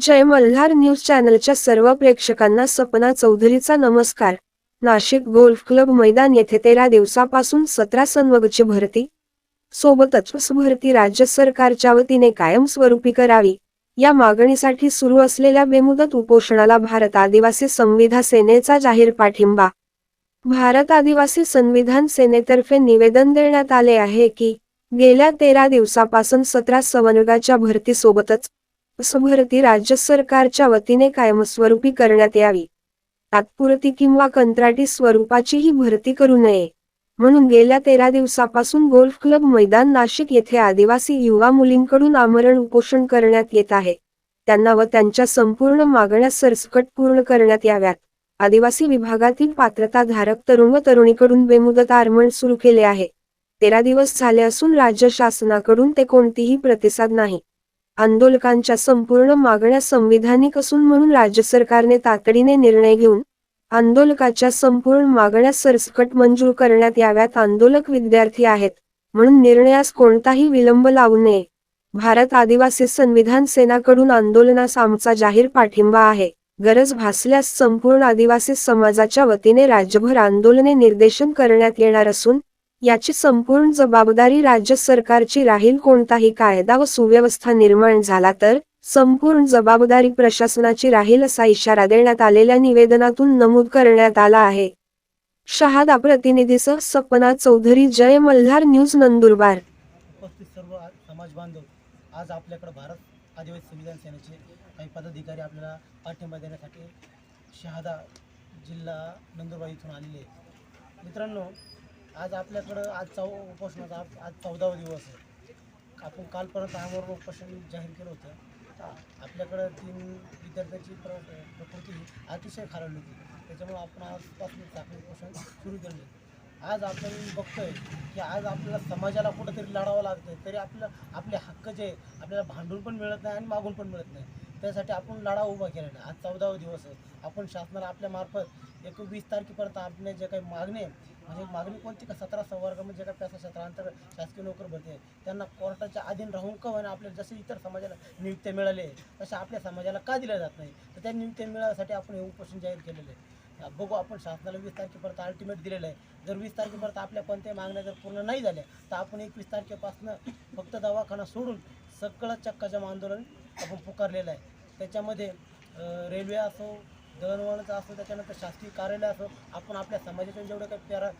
जय Malhar news चॅनलच्या सर्व प्रेक्षकांना सपना चौधरीचा नमस्कार. नाशिक गोल्फ क्लब मैदान येथे तेरा दिवसापासून सतरा सन्वगची भरती. सोबतच भरती राज्य सरकारच्या वतीने कायमस्वरूपी करावी. या मागणीसाठी सुरू असलेल्या बेमुदत उपोषणाला भारत आदिवासी संविधान सेनेचा जाहीर पाठिंबा. भारत आदिवासी संविधान सेनेतर्फे निवेदन देण्यात आले आहे की गेल्या तेरा दिवसापासून सतरा संवर्गाच्या भरतीसोबतच भरती राज्य सरकारच्या वतीने कायमस्वरूपी करण्यात यावी. तात्पुरती किंवा कंत्राटी स्वरूपाचीही भरती करू नये. म्हणून गेल्या तेरा दिवसापासून गोल्फ क्लब मैदान नाशिक येथे आदिवासी युवा मुलींकडून आमरण उपोषण करण्यात येत आहे. त्यांना व त्यांच्या संपूर्ण मागण्या सरसकट पूर्ण करण्यात याव्यात. आदिवासी विभागातील पात्रताधारक तरुण व तरुणीकडून बेमुदत आरमण सुरू केले आहे. तेरा दिवस झाले असून राज्य शासनाकडून ते कोणतीही प्रतिसाद नाही. आंदोलकांच्या संपूर्ण मागण्या संविधानिक असून म्हणून राज्य सरकारने तातडीने निर्णय घेऊन आंदोलकाच्या संपूर्ण मागण्या सरसकट मंजूर करण्यात याव्यात आंदोलक विद्यार्थी आहेत. म्हणून निर्णयास कोणताही विलंब लावू नये. भारत आदिवासी संविधान सेनाकडून आंदोलनास आमचा जाहीर पाठिंबा आहे. गरज भासल्यास संपूर्ण आदिवासी समाजाच्या वतीने राज्यभर आंदोलने निर्देशन करण्यात येणार असून याची संपूर्ण जबाबदारी राज्य सरकारची राहील. कोणताही कायदा व सुव्यवस्था निर्माण झाला तर संपूर्ण जबाबदारी प्रशासनाची राहील असा इशारा देण्यात आलेल्या निवेदनातून नमूद करण्यात आला आहे. शहादा प्रतिनिधीसह सपना चौधरी जय मल्हार न्यूज नंदुरबार. उपस्थित सर्व समाज बांधव आज आपल्याकडे भारत आदिवासी संविधान सेनेचे काही पदाधिकारी आपल्याला पाठिंबा देण्यासाठी शहादा जिल्हा नंदुरबार इथून आलेले मित्रांनो आज आपल्याकडं आज चौ उपोषणाचा आज- चौदावा दिवस आहे. आपण कालपर्यंत आमरण उपोषण जाहीर केलं होतं. आपल्याकडं तीन विद्यार्थ्यांची प्र प्रकृती अतिशय खालावली होती. त्याच्यामुळे आपण आजपासून चाकरी उपोषण सुरू केलं आज आपण बघतोय की आज आपल्याला समाजाला कुठंतरी लढावं लागतं तरी आपलं आपले हक्क जे आपल्याला भांडून पण मिळत नाही आणि मागून पण मिळत नाही. त्यासाठी आपण लढा उभा केलेला नाही आज चौदावा दिवस आहे. आपण शासनाला आपल्यामार्फत एकवीस तारखेपर्यंत आपले जे काही मागणी आहे म्हणजे मागणी कोणती का सतरा संवर्गामध्ये जे काही पैसा क्षेत्रांतर्गत शासकीय नोकर भरते त्यांना कोर्टाच्या अधीन राहून का होईना आपल्याला जसे इतर समाजाला नियुक्त्या मिळाले तसे आपल्या समाजाला का दिल्या जात नाही? तर त्या नियुक्त्या मिळाल्यासाठी आपण हे उपोषण जाहीर केलेलं आहे. बघू आपण शासनाला वीस तारखेपर्यंत अल्टिमेट दिलेलं आहे. जर वीस तारखेपर्यंत आपल्या कोणत्याही मागण्या जर पूर्ण नाही झाल्या तर आपण एकवीस तारखेपासून फक्त दवाखाना सोडून सगळं चक्काजाम आंदोलन आपण पुकारलेलं आहे. त्याच्यामध्ये रेल्वे असो दळणवळणाचं असो त्याच्यानंतर शासकीय कार्यालय असो आपण आपल्या समाजातून जेवढे काही तेरा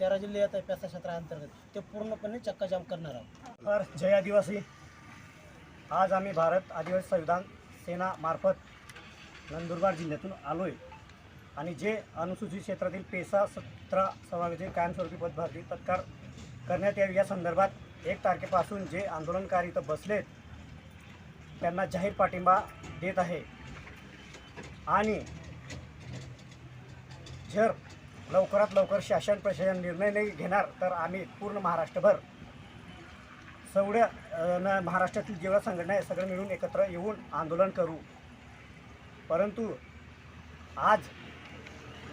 तेरा जिल्हे येत आहे पेसा क्षेत्राअंतर्गत ते पूर्णपणे चक्काजाम करणार आहोत. तर जय आदिवासी. आज आम्ही भारत आदिवासी संविधान सेनामार्फत नंदुरबार जिल्ह्यातून आलो आहे आणि जे अनुसूचित क्षेत्रातील पेसा सतरा समावेशी कायमस्वरूपी पदभरती तत्काळ करण्यात यावी या संदर्भात एक तारखेपासून जे आंदोलनकारी इथं बसलेत त्यांना जाहीर पाठिंबा देत आहे. आणि जर लवकरात लवकर शासन प्रशासन निर्णय नाही घेणार तर आम्ही पूर्ण महाराष्ट्रभर सगळ्या न महाराष्ट्रातील जेवढ्या संघटना आहे सगळं मिळून एकत्र येऊन आंदोलन करू. परंतु आज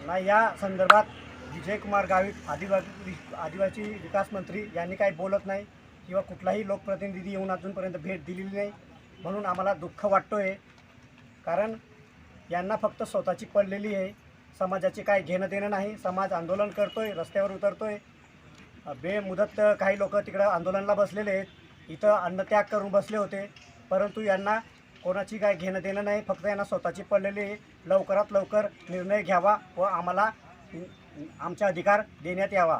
ना या संदर्भात विजयकुमार गावित आदिवासी आदिवासी विकास मंत्री यांनी काही बोलत नाही किंवा कुठलाही लोकप्रतिनिधी येऊन अजूनपर्यंत भेट दिलेली नाही म्हणून आम्हाला दुःख वाटतो आहे कारण यांना फक्त स्वतःची पडलेली आहे. समाजाची काय घेणं देणं नाही. समाज आंदोलन करतोय रस्त्यावर उतरतोय. बेमुदत काही लोक तिकडं आंदोलनाला बसलेले आहेत. इथं अन्नत्याग करून बसले होते. परंतु यांना कोणाची काय घेणं देणं नाही. फक्त यांना स्वतःची पडलेली आहे. लवकरात लवकर निर्णय घ्यावा व आम्हाला आमचा अधिकार देण्यात यावा.